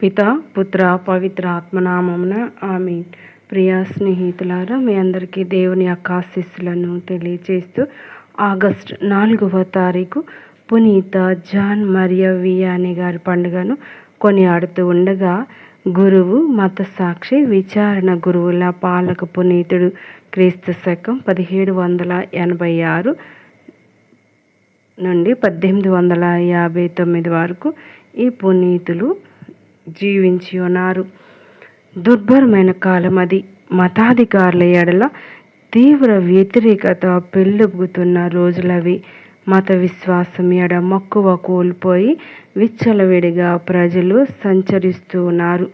పిత పుత్ర పవిత్ర ఆత్మనామమున ఆమె ప్రియా స్నేహితులారా మీ అందరికీ దేవుని యొక్క ఆశీస్సులను తెలియజేస్తూ ఆగస్ట్ నాలుగవ తారీఖు పునీత జాన్ మరియ వియాని గారి పండుగను కొనియాడుతూ ఉండగా గురువు మత సాక్షి విచారణ గురువుల పాలక పునీతుడు క్రీస్తు శకం పదిహేడు వందల ఎనభై ఆరు నుండి పద్దెనిమిది వందల యాభై తొమ్మిది వరకు ఈ పునీతులు జీవించి ఉన్నారు. దుర్భరమైన కాలం అది. మతాధికారుల ఎడల తీవ్ర వ్యతిరేకత పెళ్ళుబుతున్న రోజులవి. మత విశ్వాసం ఎడ మక్కువ కోల్పోయి విచ్చలవిడిగా ప్రజలు సంచరిస్తూ ఉన్నారు.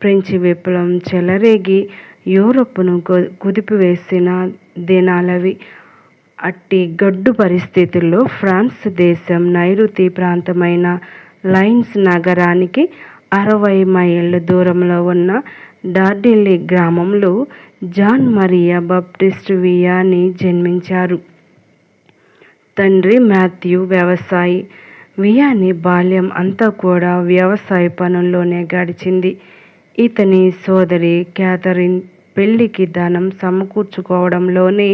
ఫ్రెంచ్ విప్లవం చెలరేగి యూరప్ను కుదిపివేసిన దినాలవి. అట్టి గడ్డు పరిస్థితుల్లో ఫ్రాన్స్ దేశం నైరుతి ప్రాంతమైన లైన్స్ నగరానికి అరవై మైళ్ళ దూరంలో ఉన్న డార్డిల్లీ గ్రామంలో జాన్ మరియా బప్టిస్ట్ వియాని జన్మించారు. తండ్రి మాథ్యూ వ్యవసాయి. వియాని బాల్యం అంతా కూడా వ్యవసాయ పనుల్లోనే గడిచింది. ఇతని సోదరి క్యాథరిన్ పెళ్ళికి ధనం సమకూర్చుకోవడంలోనే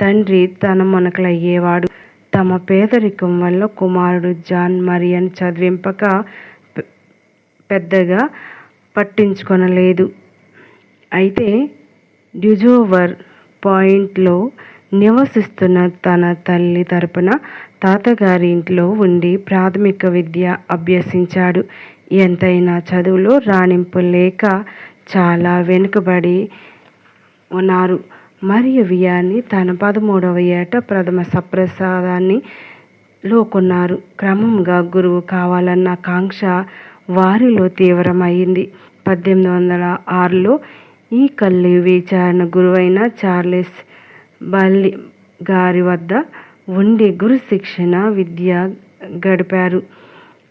తండ్రి తన మునకలయ్యేవాడు. తమ పేదరికం వల్ల కుమారుడు జాన్ మరియన్ చదివింపక పెద్దగా పట్టించుకొనలేదు. అయితే డ్యుజోవర్ పాయింట్లో నివసిస్తున్న తన తల్లి తరపున తాతగారి ఇంట్లో ఉండి ప్రాథమిక విద్య అభ్యసించాడు. ఎంతైనా చదువులో రాణింపు లేక చాలా వెనుకబడి ఉన్నారు. మరియు వియాన్ని తన పదమూడవ ఏట ప్రథమ సప్రసాదాన్ని లోకొన్నారు. క్రమంగా గురువు కావాలన్న కాంక్ష వారిలో తీవ్రమైంది. పద్దెనిమిది వందల ఆరులో ఈ కల్లి విచారణ గురువైన చార్లెస్ బల్లి గారి వద్ద ఉండి గురు శిక్షణ విద్య గడిపారు.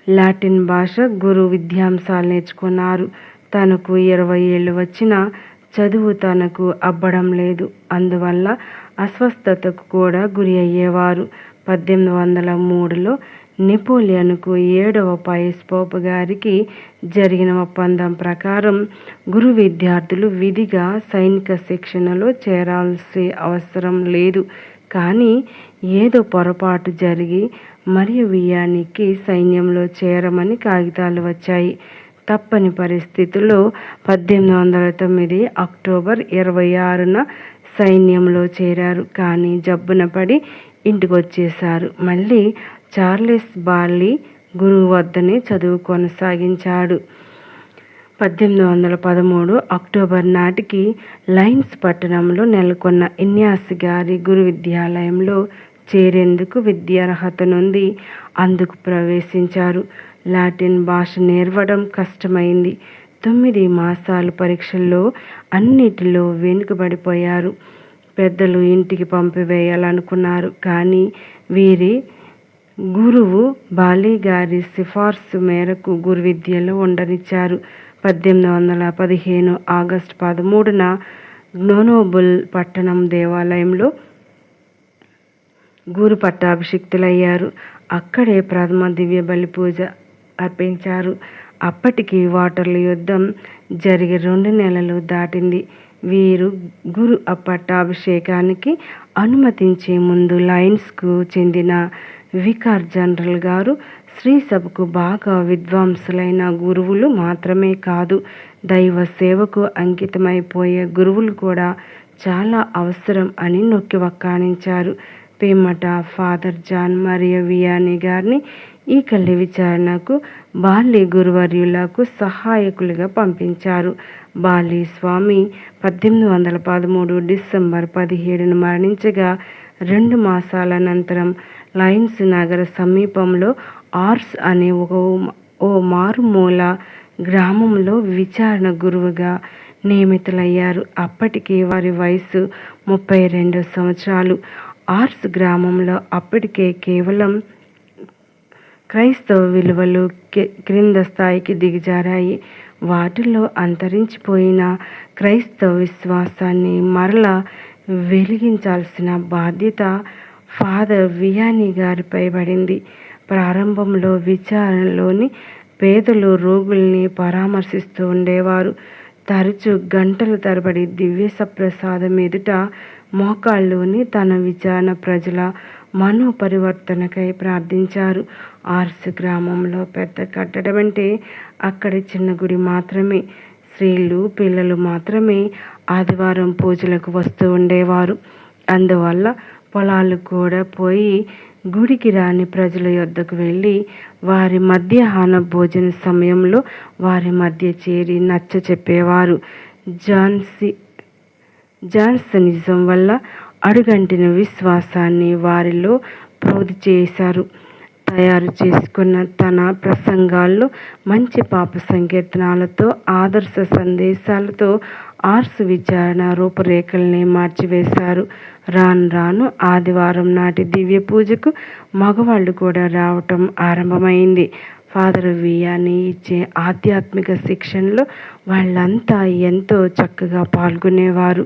లాటిన్ భాష గురు విద్యాంశాలు నేర్చుకున్నారు. తనకు ఇరవై ఏళ్ళు వచ్చిన చదువు తనకు అబ్బడం లేదు. అందువల్ల అస్వస్థతకు కూడా గురి అయ్యేవారు. పద్దెనిమిది వందల మూడులో నెపోలియన్కు ఏడవ పైస్ పోపు గారికి జరిగిన ఒప్పందం ప్రకారం గురు విద్యార్థులు విధిగా సైనిక శిక్షణలో చేరాల్సి అవసరం లేదు. కానీ ఏదో పొరపాటు జరిగి మరియు వియానికి సైన్యంలో చేరమని కాగితాలు వచ్చాయి. తప్పని పరిస్థితుల్లో పద్దెనిమిది వందల తొమ్మిది అక్టోబర్ ఇరవై ఆరున సైన్యంలో చేరారు. కానీ జబ్బున పడి ఇంటికొచ్చేశారు. మళ్ళీ చార్లెస్ బార్లీ గురువు వద్దనే చదువు కొనసాగించాడు. పద్దెనిమిది వందల పదమూడు అక్టోబర్ నాటికి లైన్స్ పట్టణంలో నెలకొన్న ఇన్యాస్ గారి గురు విద్యాలయంలో చేరేందుకు విద్యార్హత నుండి అందుకు ప్రవేశించారు. లాటిన్ భాష నేర్వడం కష్టమైంది. తొమ్మిది మాసాలు పరీక్షల్లో అన్నిటిలో వెనుకబడిపోయారు. పెద్దలు ఇంటికి పంపివేయాలనుకున్నారు కానీ వీరి గురువు బాలీ గారి సిఫార్సు మేరకు గురువిద్యలో ఉండనిచ్చారు. పద్దెనిమిది వందల పదిహేను ఆగస్టు పదమూడున గ్నోనోబుల్ పట్టణం దేవాలయంలో గురు పట్టాభిషిక్తులయ్యారు. అక్కడే ప్రథమ దివ్య బలి పూజ అర్పించారు. అప్పటికి వాటర్ల యుద్ధం జరిగి రెండు నెలలు దాటింది. వీరు గురు పట్టాభిషేకానికి అనుమతించే ముందు లైన్స్కు చెందిన వికార్ జనరల్ గారు శ్రీ సభకు బాగా విద్వాంసులైన గురువులు మాత్రమే కాదు దైవ సేవకు అంకితమైపోయే గురువులు కూడా చాలా అవసరం అని నొక్కి వక్కాణించారు. పేమట ఫాదర్ జాన్ మరియు వియాని గారిని ఈ కళ్ళి విచారణకు బాలి గురువర్యులకు సహాయకులుగా పంపించారు. బాలి స్వామి పద్దెనిమిది వందల పదమూడు డిసెంబర్ పదిహేడును మరణించగా రెండు మాసాల అనంతరం లైన్స్ నగర సమీపంలో ఆర్స్ అనే ఒక ఓ మారుమూల గ్రామంలో విచారణ గురువుగా నియమితులయ్యారు. అప్పటికి వారి వయసు ముప్పై రెండు సంవత్సరాలు. ఆర్స్ గ్రామంలో అప్పటికే కేవలం క్రైస్తవ విలువలు క్రింద స్థాయికి దిగజారాయి. వాటిలో అంతరించిపోయిన క్రైస్తవ విశ్వాసాన్ని మరలా వెలిగించాల్సిన బాధ్యత ఫాదర్ వియాని గారిపై పడింది. ప్రారంభంలో విచారణలోని పేదలు రోగుల్ని పరామర్శిస్తూ ఉండేవారు. తరచు గంటల తరబడి దివ్య సప్రసాదం ఎదుట మోకాళ్ళుని తన విచారణ ప్రజల మనో పరివర్తనకై ప్రార్థించారు. ఆర్స్ గ్రామంలో పెద్ద కట్టడం అంటే అక్కడ చిన్న గుడి మాత్రమే. స్త్రీలు పిల్లలు మాత్రమే ఆదివారం పూజలకు వస్తూ ఉండేవారు. అందువల్ల పొలాలు కూడా పోయి గుడికి రాని ప్రజల యొద్దకు వెళ్ళి వారి మధ్యాహ్న భోజన సమయంలో వారి మధ్య చేరి నచ్చ చెప్పేవారు. జాన్సీ జాన్సనిజం వల్ల అడుగంటిన విశ్వాసాన్ని వారిలో ప్రోధి చేశారు. తయారు చేసుకున్న తన ప్రసంగాల్లో మంచి పాప సంకీర్తనాలతో ఆదర్శ సందేశాలతో ఆర్స్ విచారణ రూపురేఖల్ని మార్చివేశారు. రాను రాను ఆదివారం నాటి దివ్య పూజకు మగవాళ్ళు కూడా రావటం ఆరంభమైంది. ఫాదర్ వియాని ఇచ్చే ఆధ్యాత్మిక శిక్షణలో వాళ్ళంతా ఎంతో చక్కగా పాల్గొనేవారు.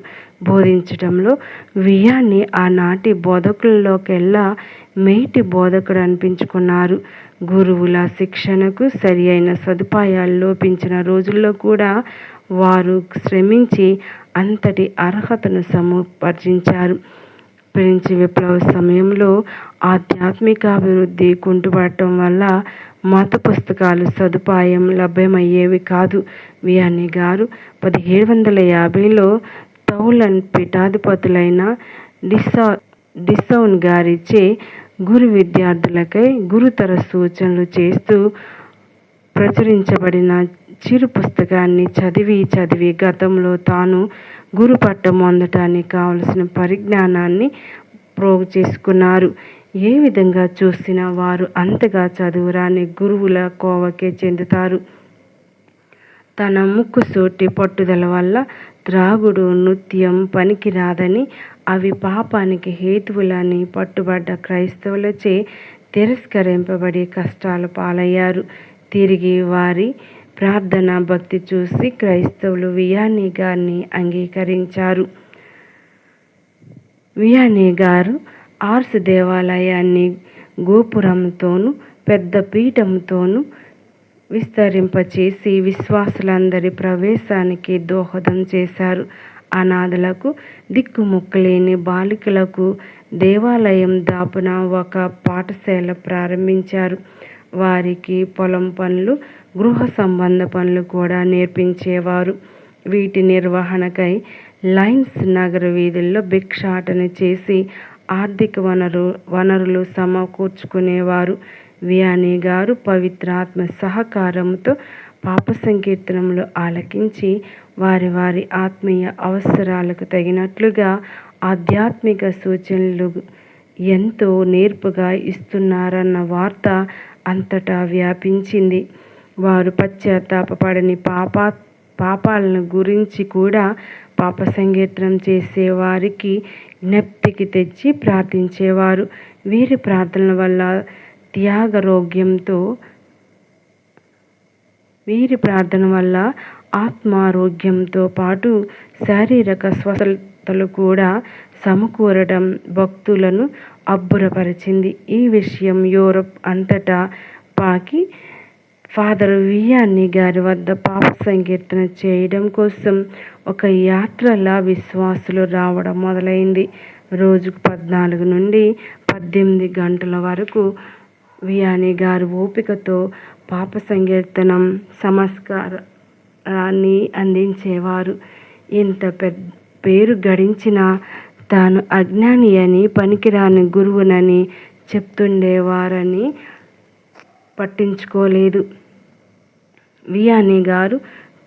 బోధించడంలో వియాన్ని ఆనాటి బోధకుల్లోకెల్లా మేటి బోధకుడు అనిపించుకున్నారు గురువుల శిక్షణకు సరి అయిన సదుపాయాలు లోపించిన రోజుల్లో కూడా వారు శ్రమించి అంతటి అర్హతను సముపార్జించారు ఫ్రెంచ్ విప్లవ సమయంలో ఆధ్యాత్మిక అభివృద్ధి కుంటుపడటం వల్ల మత పుస్తకాలు సదుపాయం లభ్యమయ్యేవి కాదు. వియాని గారు పదిహేడు వందల యాభైలో తౌలన్ పీఠాధిపతులైన డిస్సా డిసౌన్ గారిచే గురు విద్యార్థులకై గురుతర సూచనలు చేస్తూ ప్రచురించబడిన చిరు పుస్తకాన్ని చదివి చదివి గతంలో తాను గురు పట్టం పొందటానికి కావలసిన పరిజ్ఞానాన్ని ప్రోగు చేసుకున్నారు. ఏ విధంగా చూసినా వారు అంతగా చదువురాని గురువుల కోవకే చెందుతారు. తన ముక్కు సోటి పట్టుదల వల్ల త్రాగుడు నృత్యం పనికిరాదని అవి పాపానికి హేతువులని పట్టుబడ్డ క్రైస్తవులచే తిరస్కరింపబడి కష్టాల పాలయ్యారు. తిరిగి వారి ప్రార్థన భక్తి చూసి క్రైస్తవులు వియానీ గారిని అంగీకరించారు. వియానీ గారు ఆర్స్ దేవాలయాన్ని గోపురంతోనూ పెద్ద పీఠంతోనూ విస్తరింపచేసి విశ్వాసులందరి ప్రవేశానికి దోహదం చేశారు. అనాథలకు దిక్కుముక్కలేని బాలికలకు దేవాలయం దాపున ఒక పాఠశాల ప్రారంభించారు. వారికి పొలం పనులు గృహ సంబంధ పనులు కూడా నేర్పించేవారు. వీటి నిర్వహణకై లైన్స్ నగర వీధుల్లో భిక్షాటన చేసి ఆర్థిక వనరు వనరులు సమకూర్చుకునేవారు. వియాని గారు పవిత్రాత్మ సహకారంతో పాప సంకీర్తనములు ఆలకించి వారి వారి ఆత్మీయ అవసరాలకు తగినట్లుగా ఆధ్యాత్మిక సూచనలు ఎంతో నేర్పుగా ఇస్తున్నారన్న వార్త అంతటా వ్యాపించింది. వారు పశ్చాత్తాపడని పాపా పాపాలను గురించి కూడా పాప సంకీర్తనం చేసేవారికి జ్ఞప్తికి తెచ్చి ప్రార్థించేవారు. వీరి ప్రార్థనల వల్ల త్యాగరోగ్యంతో వీరి ప్రార్థన వల్ల ఆత్మారోగ్యంతో పాటు శారీరక స్వస్థతలు కూడా సమకూరడం భక్తులను అబ్బురపరిచింది. ఈ విషయం యూరప్ అంతటా పాకి ఫాదర్ వియాన్ని గారి వద్ద పాప సంకీర్తన చేయడం కోసం ఒక యాత్రలా విశ్వాసులు రావడం మొదలైంది. రోజుకు పద్నాలుగు నుండి పద్దెనిమిది గంటల వరకు వియాని గారు ఓపికతో పాప సంకీర్తనం సంస్కారాన్ని అందించేవారు. ఇంత పెద్ద పేరు గడించిన తాను అజ్ఞాని అని పనికిరాని గురువునని చెప్తుండేవారని పట్టించుకోలేదు. వియాని గారు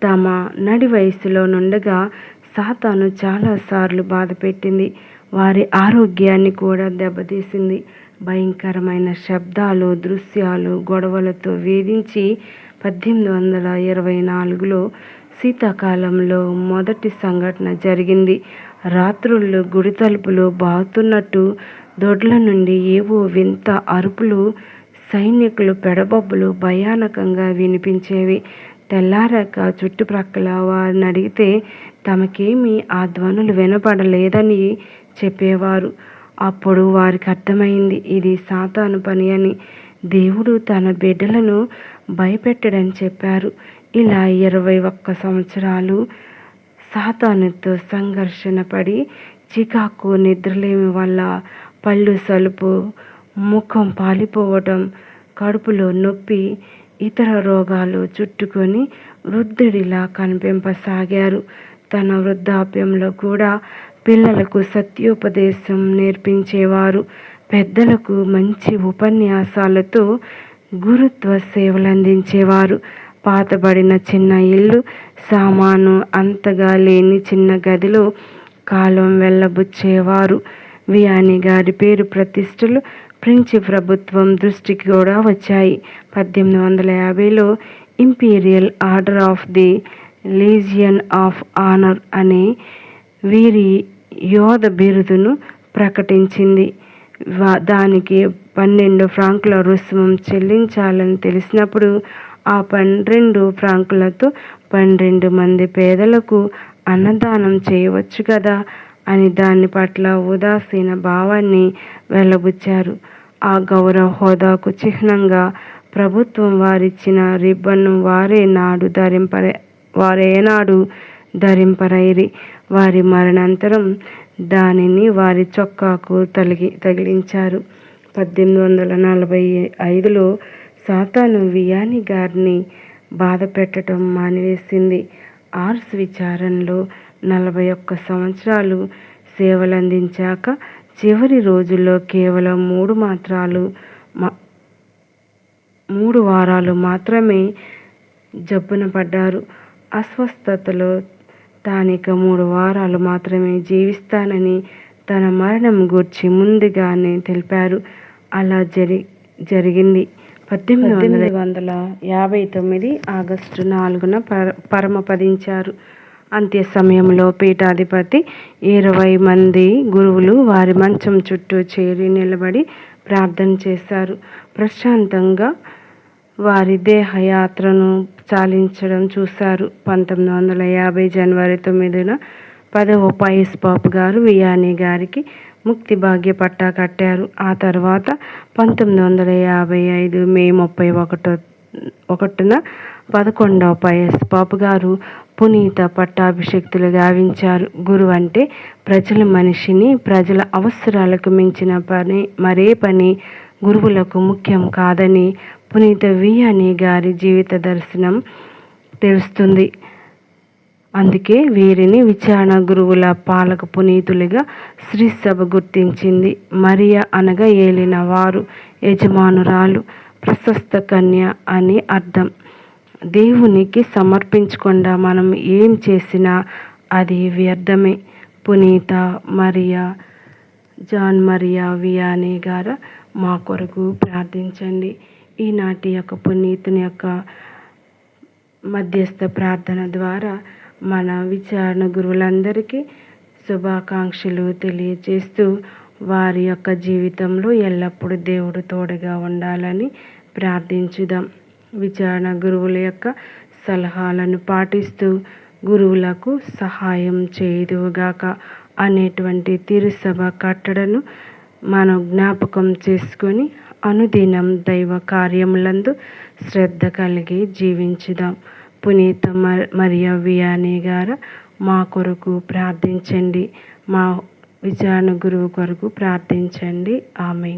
తమ నడి వయసులో నుండగా సాతాను చాలాసార్లు బాధపెట్టింది. వారి ఆరోగ్యాన్ని కూడా దెబ్బతీసింది. భయంకరమైన శబ్దాలు దృశ్యాలు గొడవలతో వేధించి పద్దెనిమిది వందల ఇరవై నాలుగులో శీతాకాలంలో మొదటి సంఘటన జరిగింది. రాత్రుళ్ళు గుడి తలుపులు బాగుతున్నట్టు దొడ్ల నుండి ఏవో వింత అరుపులు సైనికులు పెడబొబ్బలు భయానకంగా వినిపించేవి. తెల్లారాక చుట్టుప్రక్కల వారిని అడిగితే తమకేమీ ఆ ధ్వనులు వినపడలేదని చెప్పేవారు. అప్పుడు వారికి అర్థమైంది ఇది సాతాను పని అని. దేవుడు తన బిడ్డలను భయపెట్టడని చెప్పారు. ఇలా ఇరవై ఒక్క సంవత్సరాలు సాతానుతో సంఘర్షణ పడి చికాకు నిద్రలేమి వల్ల పళ్ళు సలుపు ముఖం పాలిపోవటం కడుపులో నొప్పి ఇతర రోగాలు చుట్టుకొని వృద్ధుడిలా కనిపింపసాగారు. తన వృద్ధాప్యంలో కూడా పిల్లలకు సత్యోపదేశం నేర్పించేవారు. పెద్దలకు మంచి ఉపన్యాసాలతో గురుత్వ సేవలు అందించేవారు పాతబడిన చిన్న ఇల్లు సామాను అంతగా లేని చిన్న గదిలో కాలం వెళ్ళబుచ్చేవారు. వియాని గారి పేరు ప్రతిష్టలు ఫ్రెంచ్ ప్రభుత్వం దృష్టికి కూడా వచ్చాయి. పద్దెనిమిది వందల యాభైలో imperial order of the legion of honour అనే వీరి యోధ బిరుదును ప్రకటించింది. దానికి పన్నెండు ఫ్రాంకుల రుసుమం చెల్లించాలని తెలిసినప్పుడు ఆ పన్నెండు ఫ్రాంకులతో పన్నెండు మంది పేదలకు అన్నదానం చేయవచ్చు కదా అని దాని పట్ల ఉదాసీన భావాన్ని వెలబుచ్చారు ఆ గౌరవ హోదాకు చిహ్నంగా ప్రభుత్వం వారిచ్చిన రిబ్బన్ను వారే నాడు ధరింప వారేనాడు ధరింపరైరి వారి మరణాంతరం దానిని వారి చొక్కాకు తలిగి తగిలించారు. పద్దెనిమిది వందల నలభై ఐదులో సాతాను వియాని గారిని బాధ పెట్టడం మానివేసింది. ఆర్స్ విచారణలో నలభై ఒక్క సంవత్సరాలు సేవలందించాక చివరి రోజుల్లో కేవలం మూడు మాత్రాలు మూడు వారాలు మాత్రమే జబ్బున పడ్డారు. అస్వస్థతలో తానిక మూడు వారాలు మాత్రమే జీవిస్తానని తన మరణం గూర్చి ముందుగానే తెలిపారు. అలా జరి జరిగింది. పద్దెనిమిది వందల యాభై తొమ్మిది ఆగస్టు నాలుగున పర పరమపదించారు అంత్య సమయంలో పీఠాధిపతి ఇరవై మంది గురువులు వారి మంచం చుట్టూ చేరి నిలబడి ప్రార్థన చేశారు. ప్రశాంతంగా వారి దేహయాత్రను చాలించడం చూశారు. పంతొమ్మిది వందల యాభై జనవరి తొమ్మిదిన పదవ పైస్ బాబు గారు వియానీ గారికి ముక్తి భాగ్య పట్టా కట్టారు. ఆ తర్వాత పంతొమ్మిది వందల యాభై ఐదు మే ముప్పై ఒకటో ఒకటిన పదకొండవ పైఎస్ బాబు గారు పునీత పట్టాభిషక్తులు గావించారు. గురువు అంటే ప్రజల మనిషిని ప్రజల అవసరాలకు మించిన పని మరే పని గురువులకు ముఖ్యం కాదని పునీత వియాని గారి జీవిత దర్శనం తెలుస్తుంది. అందుకే వీరిని విచారణ గురువుల పాలక పునీతులుగా శ్రీసభ గుర్తించింది. మరియా అనగా ఏలిన వారు యజమానురాలు ప్రశస్త కన్య అని అర్థం. దేవునికి సమర్పించకుండా మనం ఏం చేసినా అది వ్యర్థమే. పునీత మరియా జాన్ మరియా వియానీ గారు మా కొరకు ప్రార్థించండి. ఈనాటి యొక్క పునీతుని యొక్క మధ్యస్థ ప్రార్థన ద్వారా మన విచారణ గురువులందరికీ శుభాకాంక్షలు తెలియజేస్తూ వారి యొక్క జీవితంలో ఎల్లప్పుడూ దేవుడు తోడుగా ఉండాలని ప్రార్థించుదాం. విచారణ గురువుల యొక్క సలహాలను పాటిస్తూ గురువులకు సహాయం చేయదుగాక అనేటువంటి తిరుసభ కట్టడను మనం జ్ఞాపకం చేసుకొని అనుదినం దైవ కార్యములందు శ్రద్ధ కలిగి జీవించుదాం. పునీత మరియ వియాని గారు మా కొరకు ప్రార్థించండి. మా విచారణ గురువు కొరకు ప్రార్థించండి. ఆమె